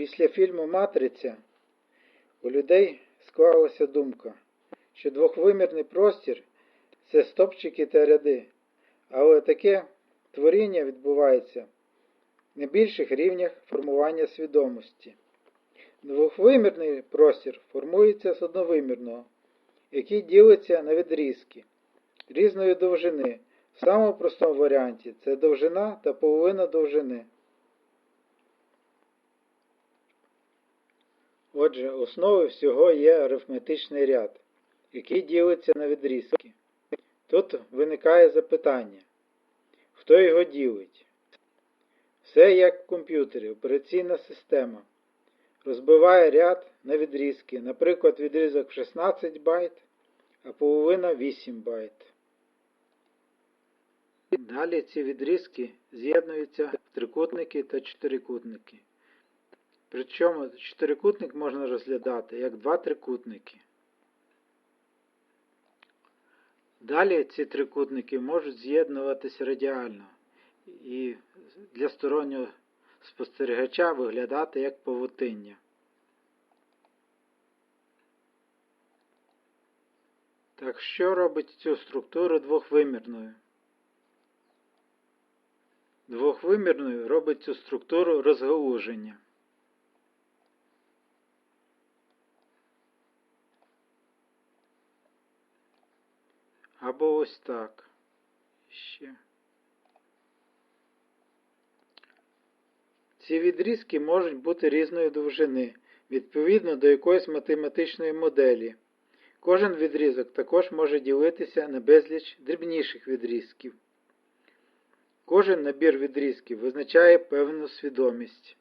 Після фільму Матриця у людей склалася думка, що двохвимірний простір це стопчики та ряди, але таке творіння відбувається на більших рівнях формування свідомості. Двохвимірний простір формується з одновимірного, який ділиться на відрізки різної довжини. В самому простому варіанті це довжина та половина довжини. Отже, основою всього є арифметичний ряд, який ділиться на відрізки. Тут виникає запитання, хто його ділить? Все як в комп'ютері, операційна система. Розбиває ряд на відрізки, наприклад, відрізок 16 байт, а половина 8 байт. Далі ці відрізки з'єднуються в трикутники та чотирикутники. Причому чотирикутник можна розглядати як два трикутники. Далі ці трикутники можуть з'єднуватися радіально і для стороннього спостерігача виглядати як павутиння. Так що робить цю структуру двохвимірною? Двохвимірною робить цю структуру розгалуження. Або ось так. Ще. Ці відрізки можуть бути різної довжини, відповідно до якоїсь математичної моделі. Кожен відрізок також може ділитися на безліч дрібніших відрізків. Кожен набір відрізків визначає певну свідомість.